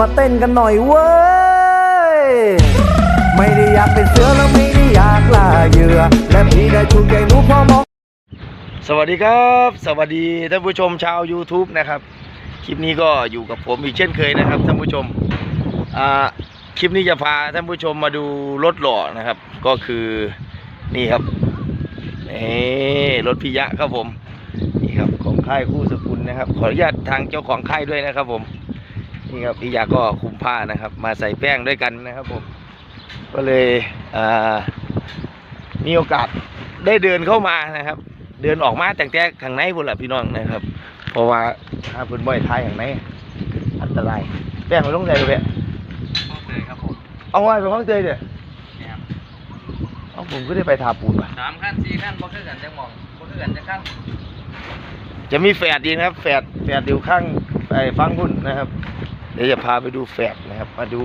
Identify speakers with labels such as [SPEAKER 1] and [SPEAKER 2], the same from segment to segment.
[SPEAKER 1] มาเต้นกันหน่อยเว้ย ไม่ได้อยากเป็นเสือแล้วไม่ได้อยากล่าเหยื่อ และพี่ได้ถูกใจหนูพอมอง
[SPEAKER 2] สวัสดีครับ สวัสดีท่านผู้ชมชาว YouTube นะครับ คลิปนี้ก็อยู่กับผมอีกเช่นเคยนะครับท่านผู้ชมอ่าคลิปนี้จะพาท่านผู้ชมมาดูรถหล่อนะครับ ก็คือนี่ครับนี่รถพิยะครับผมนี่ครับของค่ายคู่สกุลนะครับ ขออนุญาตทางเจ้าของค่ายด้วยนะครับผม นี่ครับพิยะก็คุมผ้านะครับ มาใส่แป้งด้วยกันนะครับผมก็เลยอ่ามีโอกาสได้เดินเข้ามานะครับ เดินออกมาแต่งแต่ข้างในพุ่นละพี่น้องนะครับ เพราะว่าถ้าเพิ่นบ่อยทายข้างในอันตรายแป้งไปลงใจเลยเว้ย
[SPEAKER 3] เลยครับผม
[SPEAKER 2] เอาไว้ไปห้องเตยเด้อ
[SPEAKER 3] เนี่ยครับ
[SPEAKER 2] เอาผมก็ได้ไปทาปูนว่ะ
[SPEAKER 3] สามขั้นสี่ขั้นบ่คือกันจังหมองบ่คือกันจังขั้น
[SPEAKER 2] จะมีแฝดดีนะครับแฝดแฝดอยู่ข้างไปฟังพุ่นนะครับ เดี๋ยวจะพาไปดูแฝดนะครับ มาดู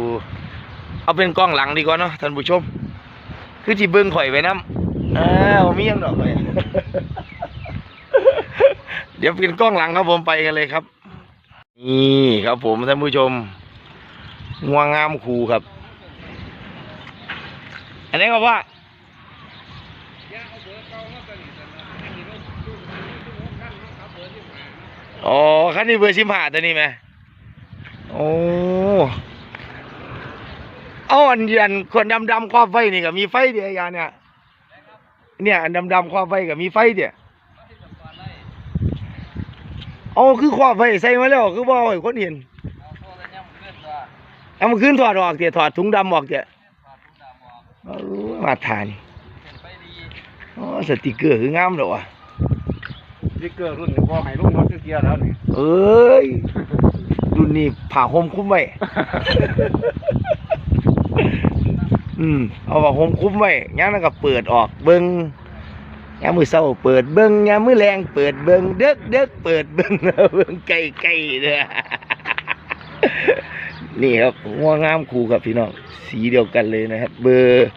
[SPEAKER 2] เอาเป็นกล้องหลังดีกว่าเนาะท่านผู้ชม คือที่เบิ้งข่อยไว้น้ำอ้าวมีหยังดอกเลยเดี๋ยวเป็นกล้องหลังครับผมไปกันเลยครับ นี่ครับผมท่านผู้ชมงวงามคูครับ อันนี้ก็ว่าอ๋อคันนี้เบอร์สิบห้าตัวนี้ไหม โอ้เอาอันยันคนดำดำๆครอบไฟนี่ก็มีไฟเดียวยาเนี่ยเนี่ย อันดำดำๆครอบไฟก็มีไฟเดียเอาคือครอบไฟใส่มาแล้วคือบ่ให้คนเห็น
[SPEAKER 3] เอาโซ่กันย่ำขึ้นว่า
[SPEAKER 2] เอามาขึ้นถอดออกเดี๋ยวถอดถุงดำออกเดี๋ยว
[SPEAKER 3] ถอดทุกดำออก
[SPEAKER 2] เอามาทาน
[SPEAKER 3] เป็นไปดี
[SPEAKER 2] อ๋อสติกเกอร์คืองามเหรอวะ
[SPEAKER 4] สติ๊กเกอร์รุ่นนี้พอให้รุ่นรถเกียร์แล้วนี่
[SPEAKER 2] เอ้ย รุ่นนี้ผ่าห่มคุ้มไว้ อืมเอาผ้าห่มคุ้มไว้ย่างนั้นก็เปิดออกเบิ้งยามมือเศร้าเปิดเบิ้งยามมือแรงเปิดเบิ้งเด็กเด็กเปิดเบิ้งเบิ้งไก่ไก่เด้อนี่ครับงัวงามคู่กับพี่น้องสีเดียวกันเลยนะครับ เบอร์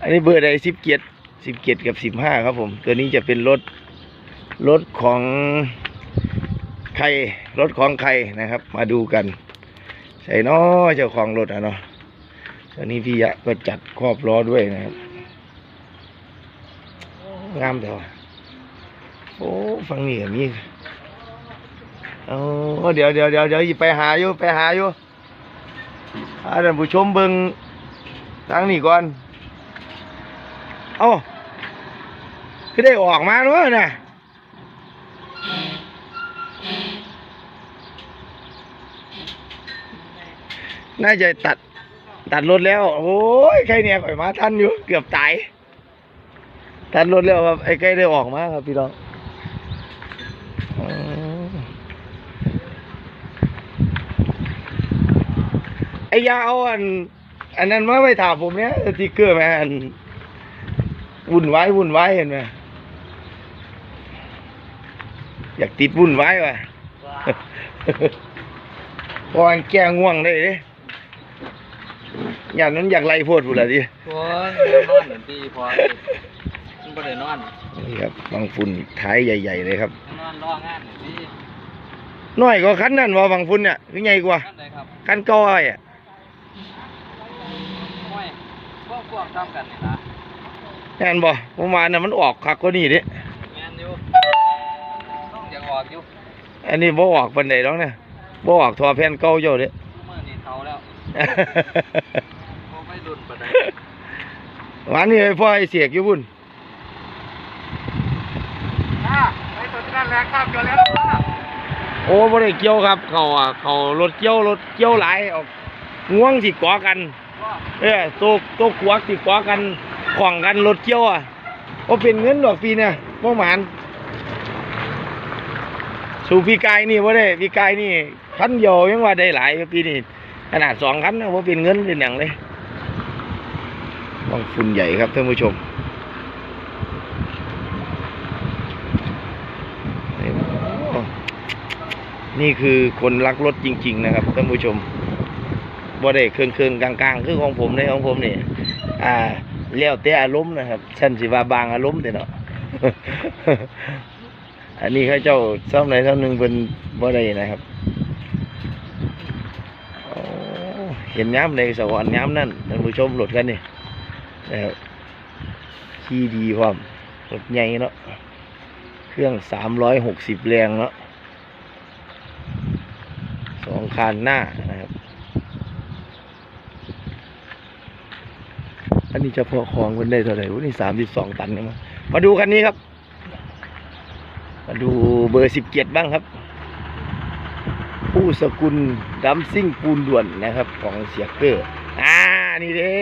[SPEAKER 2] อันนี้เบอร์ใดสิบเกียรสิบเกียรกับสิบห้าครับผม ตัวนี้จะเป็นรถรถของ ใครรถของใครนะครับ มาดูกัน ใส่น้อเจ้าของรถอะเนาะตัวนี้พี่ยะก็จัดครอบล้อด้วยนะครับงามแต่ว่าโอ้ฟังนี่ก็มีโอ้เดี๋ยวเดี๋ยวเดี๋ยวเดี๋ยวไปหาอยู่ไปหาอยู่อาท่านผู้ชมเบิงทางนี้ก่อนเอ้าคือได้ออกมาด้วยนะ น่าจะตัด ตัดรถแล้ว โอ้ยใครเนี่ยข่อยมาทันอยู่ เกือบตายตัดรถแล้วครับ ไอ้ใกล้ได้ออกมาครับพี่น้องไอ้ยาเอาอัน อันนั้นมาไปถามผมเนี้ยสติกเกอร์ไหมอันวุ่นวายวุ่นวายเห็นไหมอยากติดวุ่นวายว่ะพออันแกง่วงได้เด้ อย่างนั้นอยากไล่โพดพูดละดิ
[SPEAKER 3] โอ้ยนอนเหมือนพี่พอมันบ่ได้นอน
[SPEAKER 2] นี่ครับบางฝุ่นท้ายใหญ่ ๆ เลยครับ
[SPEAKER 3] นอนรองานเหมือนพี่
[SPEAKER 2] น้อยกว่าคันนั่นว่าบางฝุ่นเนี่ยคือใหญ่กว่า
[SPEAKER 3] ขั้นใดครับ
[SPEAKER 2] คันก้อยอะ
[SPEAKER 3] ห้วยพวกพวกทำกันนี่นะ
[SPEAKER 2] แน่นบ่ประมาณน่ะมันออกคักกว่านี่เดิ
[SPEAKER 3] แม่นอยู่ต้องอยากออกอยู่
[SPEAKER 2] อันนี้บ่ออกปานใดดอกเนี่ยบ่ออกทอแผ่นเก่าเจ้าเด้
[SPEAKER 3] เมื่อนี้เฒ่าแล้วบ่ไม่ดุนปานใด
[SPEAKER 2] วันนี้ไอ้พ่อไอ้เสียกอยู่บุ่น
[SPEAKER 4] อ่าไปสนใจแรงข้ามกันแล้วนะ
[SPEAKER 2] โอ้บ่ได้เกี่ยวครับเขาอะเขารถเกี่ยวรถเกี่ยวหลายออกง่วงสิก่อกัน
[SPEAKER 3] ว่า
[SPEAKER 2] เออตัวตัวขวากสิก่อกันของกันรถเกี่ยวอะบ่เป็นเงินดอกปีเนี่ยบ่หมานสู่พี่กายนี่บ่ได้พี่กายนี่คันเดียวยังว่าได้หลายปีนี้ขนาดสองคันนะบ่เป็นเงินเป็นหยังเลย บางฝุ่นใหญ่ครับท่านผู้ชมนี่คือคนรักรถจริง ๆ นะครับท่านผู้ชมบ่ได้เครื่องๆกลางๆ คือของผมในของผมนี่อ่าแล้วแต่อารมณ์นะครับฉันสิว่าบางอารมณ์แต่เนาะอันนี้เขาเจ้าซ่อมไหนซ่อมหนึ่งเป็นบ่ได้นะครับเห็นย้ำในสวรรค์ย้ำนั่นท่านผู้ชมรถกันนี่ นะครับขี่ดีพร้อมรถใหญ่เนาะเครื่องสามร้อยหกสิบแรงเนาะสองคันหน้านะครับ อันนี้เฉพาะของมันได้เท่าไหร่วันนี้สามสิบสองตันเนี่ยมั้งมาดูคันนี้ครับ มาดูเบอร์สิบเจ็ดบ้างครับ ผู้สกุลดัมซิ่งปูนด่วนนะครับ ของเสียเกอร์อ่านี่เด้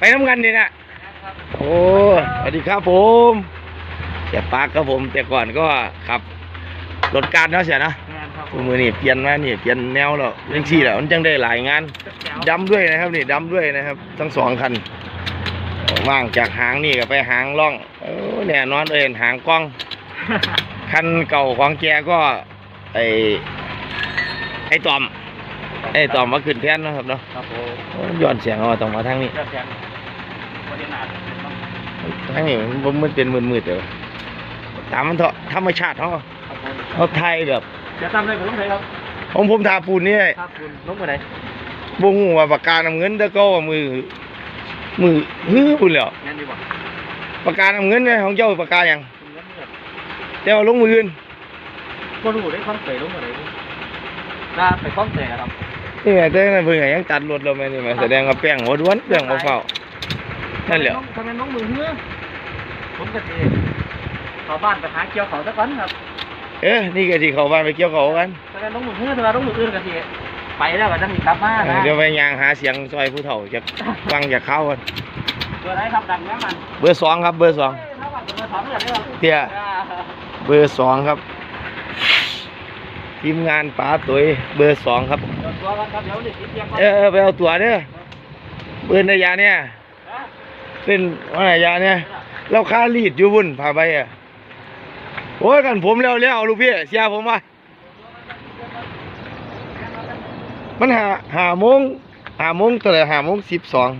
[SPEAKER 2] ไปน้ำกันนี่นะโอ้สวัสดีครับผมเสียปากครับผม แต่ก่อนก็ขับรถการเนาะเสียนะ
[SPEAKER 3] งานครับ
[SPEAKER 2] ทุกมือนี่เปลี่ยนมานี่เปลี่ยนแนวแล้วยังสี่แล้วมันจังได้หลายงานดำด้วยนะครับนี่ดำด้วยนะครับ ทั้งสองคันว่างจากหางนี่ก็ไปหางล่องเออแน่นอนเอ็นหางกล้อง คันเก่าของแกก็ ไอไอตอมไอตอมมาขึ้นแทนเนาะครับเนาะ
[SPEAKER 3] ครับผม
[SPEAKER 2] โอ้ย้อนเสียงเอาต้องมาทางนี้ ทางนี้มันบ่มันเป็นมืดๆเดี๋ยวตามมันเถอะธรรมชาติเขา
[SPEAKER 3] ครับผม
[SPEAKER 2] เขาไทยแบบ
[SPEAKER 3] จะทำอะไรผมต้องใช้ครับ
[SPEAKER 2] ของผมทาปูนนี่
[SPEAKER 3] ครับคุณลงไปไหน
[SPEAKER 2] บ่ฮู้ว่าปากกาน้ำเงินแต่ก็ว่ามือ มือฮื้อพุ่นแหล้ว
[SPEAKER 3] งานดีกว่า
[SPEAKER 2] ปากกาน้ำเงินเนี่ยของเจ้าปากกาหยัง
[SPEAKER 3] คุณงั้นเนี่ย
[SPEAKER 2] แต่ว่าลงมืออื่น
[SPEAKER 3] ก็รู้ได้ความเสยลงมาไหนน่าไปความเสยครับ
[SPEAKER 2] นี่ไงแต่นั่นเพิ่นก็ยังตัดรถเราแม่นี่แม่แสดงว่าแป้งหัวด้วนแป้งบ่เฝ้า นั่นแหละ
[SPEAKER 3] ทำไมน้องมือเหือผมก็สิขอบ้านไปหาเกี่ยวเขาสักวันครับ
[SPEAKER 2] เอ้อนี่ก็สิเข้าบ้านไปเกี่ยวเขากัน
[SPEAKER 3] ทำไมน้องมือเหือทำไมน้องมืออื่นก็สิไปแล้วก็จะมีกลับมานะ
[SPEAKER 2] เดี๋ยวไปย่างหาเสียงซอยผู้เฒ่าจากฟังจากเขากัน
[SPEAKER 3] เบอร์ไหนครับดังแม่มัน
[SPEAKER 2] เบอร์สองครับ เบอร์สอง
[SPEAKER 3] ถ้าว่าเบอร์สองเหมือนได้ครับ
[SPEAKER 2] เตี้ยเบอร์สองครับทีมงานป๋าตุ๋ยเบอร์สองครับ
[SPEAKER 3] เดี๋ยวตัวกันครับเดี๋ยวเด็กติดเตียงก่อน
[SPEAKER 2] เออเออไปเอาตัวเด้อเบอร์นายาเนี่ย
[SPEAKER 3] นะ
[SPEAKER 2] เป็นว่านายาเนี่ยเราค่ารีดอยู่บุ่นพาไปอะโอ้ยกันผมแล้วแล้วลูกพี่เสียผมว่ามันหาหาโมงหาโมงตัวไหนหาโมงสิบสอง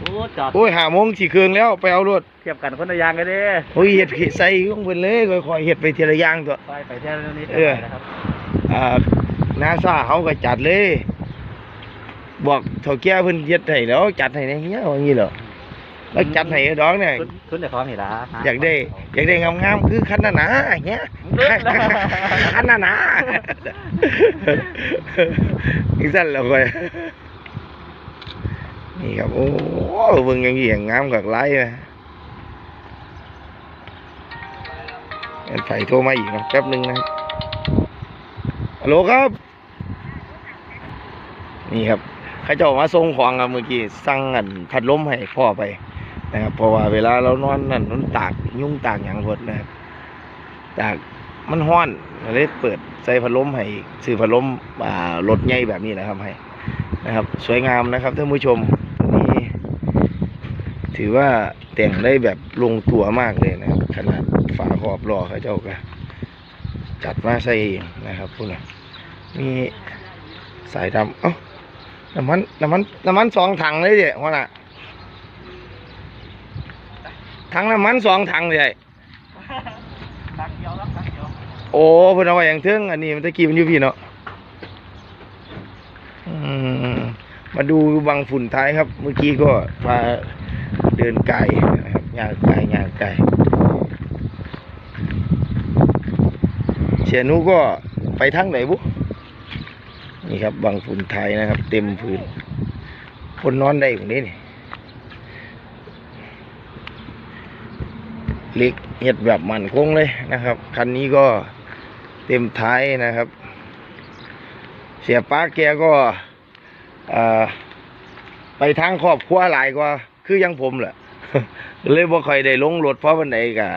[SPEAKER 3] โอ้จอด
[SPEAKER 2] โอ้ยหาโมงสี่เครื่องแล้วไปเอารถ
[SPEAKER 3] เทียบกันคนละอย่างกันเด้
[SPEAKER 2] โอ้ยเห็ดเห็ดใส่ของเพิ่นเลยค่อยๆเห็ดไปทีละอย่างตัว
[SPEAKER 3] ไปไปแค่นี้
[SPEAKER 2] เออ
[SPEAKER 3] นะครับ
[SPEAKER 2] อ่านาซาเขาก็จัดเลย บอกเถ่าแก่เพิ่นเฮ็ดให้แล้วจัดให้ในเงี้ยว่างี้เหรอแล้วจัดให้ดอกเนี่ย
[SPEAKER 3] คุณคุณจะท้องเห็นละ
[SPEAKER 2] อยากได้ อยากได้งามๆคือคันนาหนาอย่างเงี้ยคันนาหนาอีสั่นแล้วค่อยนี่ครับโอ้เบิ่งอย่างนี้อย่างงามกับไรนะอันไฟโทรมาอีกนะแป๊บหนึงนะครับฮัลโหลครับ นี่ครับเขาเจ้ามาส่งของครับเมื่อกี้สั่งอันพัดลมให้พ่อไปนะครับเพราะว่าเวลาเรานอนนั่นมันตากยุ่งตากอย่างพดนะครับตากมันห้อนเลยเปิดใส่พัดลมให้ซื้อพัดลมอ่ารถใหญ่แบบนี้นะครับให้นะครับ สวยงามนะครับท่านผู้ชมนี่ถือว่าแต่งได้แบบลงตัวมากเลยนะครับ ขนาดฝาขอบล้อเขาเจ้าก็จัดมาใส่เองนะครับพวกนั้มีสายดำเอ้า น้ำมันน้ำมันน้ำมันสองถังเลยเดี๋ยวน่ะถังน้ำมันสองถังเลย
[SPEAKER 3] ตักเดียวครับตักเดียว
[SPEAKER 2] โอ้เพิ่นเอาไว้อย่างเทิงอันนี้มันตะกี้มันอยู่พี่เนาะอืมมาดูบางฝุ่นท้ายครับ เมื่อกี้ก็พาเดินไกลนะครับย่างไกลย่างไกลเสียหนูก็ไปทางไหนบุ นี่ครับบางฝุ่นไทยนะครับ เต็มพื้นคนนอนได้อย่างนี้นี่เล็กเห็ดแบบมันคงเลยนะครับ คันนี้ก็เต็มท้ายนะครับ เสียป้าแกก็ไปทางครอบครัวหลายกว่า คือยังผมแหละเลยบ่ค่อยได้ลงรถเพราะวันใดกะ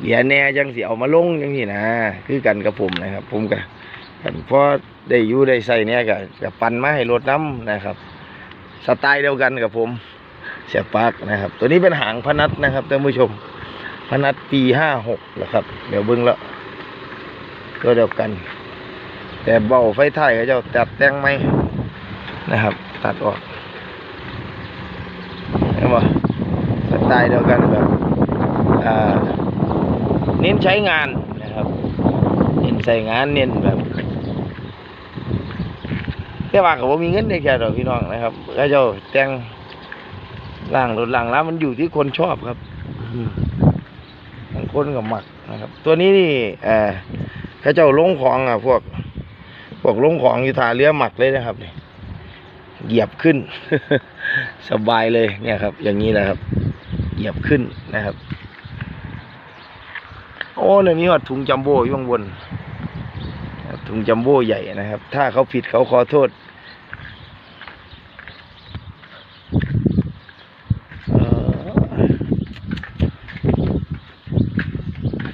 [SPEAKER 2] เดียแน่จังสิเอามาลงจังสินะ คือกันกับผมนะครับ ผมกะกันพอ ได้อยู่ได้ใส่เนี่ยกะกับปั่นมาให้รถน้ำนะครับ สไตล์เดียวกันกับผม เสียปลักนะครับ ตัวนี้เป็นหางพนัดนะครับท่านผู้ชม พนัดปีห้าหกนะครับ เดี๋ยวเบิ้งแล้วตัวเดียวกัน แต่เบาไฟท้ายเขาเจะตัดแต่งไหมนะครับ ตัดออกเห็นบ่สไตล์เดียวกันแบบเน้นใช้งานนะครับ เน้นใส่งานเน้นแบบ แต่ว่าก็บ่มีเงินได้แค่ดอกพี่น้องนะครับเขาเจ้าแต่งล่างรถล่างแล้วมันอยู่ที่คนชอบครับบางคนก็มักนะครับ ตัวนี้นี่เอ่อเขาเจ้าลงของอะ พวก พวกลงของอยู่ทาเรือหมักเลยนะครับเนี่ยเหยียบขึ้น สบายเลยเนี่ยครับ อย่างนี้นะครับ เหยียบขึ้นนะครับ โอ้เนี่ยมีหอดถุงจัมโบ้อยู่ข้างบน ถุงจัมโบ้ใหญ่นะครับ ถ้าเขาผิดเขาขอโทษ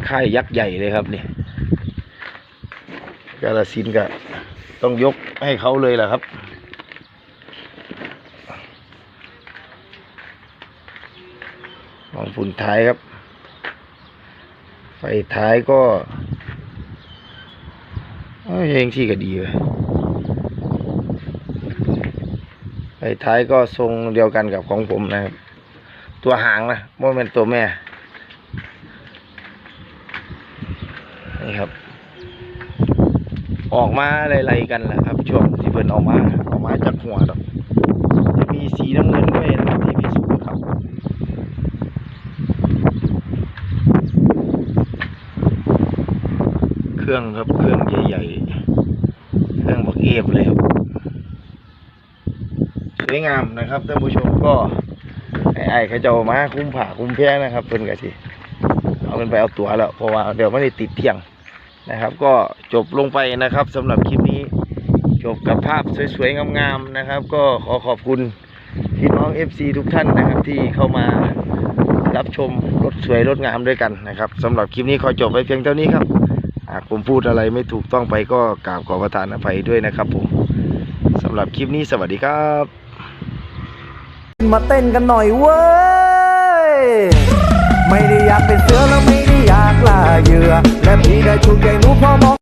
[SPEAKER 2] ค่ายยักษ์ใหญ่เลยครับเนี่ยกาลสินก็ต้องยกให้เขาเลยแหละครับมองฝุ่นท้ายครับ ไฟท้ายก็ ยยังที่ก็ดีเลยไฟท้ายก็ทรงเดียวกันกับของผมนะครับ ตัวหางนะไม่เป็นตัวแม่ นี่ครับ ออกมาไล่ๆกันแหละครับ ช่วงที่เพิ่นออกมา ออกมาจากหัวดอกจะมีสีน้ำเงินด้วยนะครับที่พิสูจน์ครับ เครื่องครับ เครื่องใหญ่ๆ เครื่องบักเอฟเลยครับสวยงามนะครับท่านผู้ชมก็ไอ้ไอ้เขาจะามาคุ้มผ่าคุ้มแพ้นะครับเพิ่นก็สิเอาเป็นไปเอาตั๋วแล้วเพราะว่าเดี๋ยวไม่ได้ติดเที่ยงนะครับ ก็จบลงไปนะครับสำหรับคลิปนี้จบกับภาพสวยๆงามๆนะครับ ก็ขอขอบคุณพี่น้อง FC ทุกท่านนะครับ ที่เข้ามารับชมรถสวยรถงามด้วยกันนะครับสำหรับคลิปนี้ขอจบไปเพียงเท่านี้ครับากผมพูดอะไรไม่ถูกต้องไปก็กราบขอประทานอภัยด้วยนะครับผมสำหรับคลิปนี้สวัสดีครับ
[SPEAKER 1] มาเต้นกันหน่อยเว้ย ไม่ได้อยากเป็นเสือแล้วไม่ได้อยากล่าเหยื่อ และพี่ได้ชูใจหนูพอมอง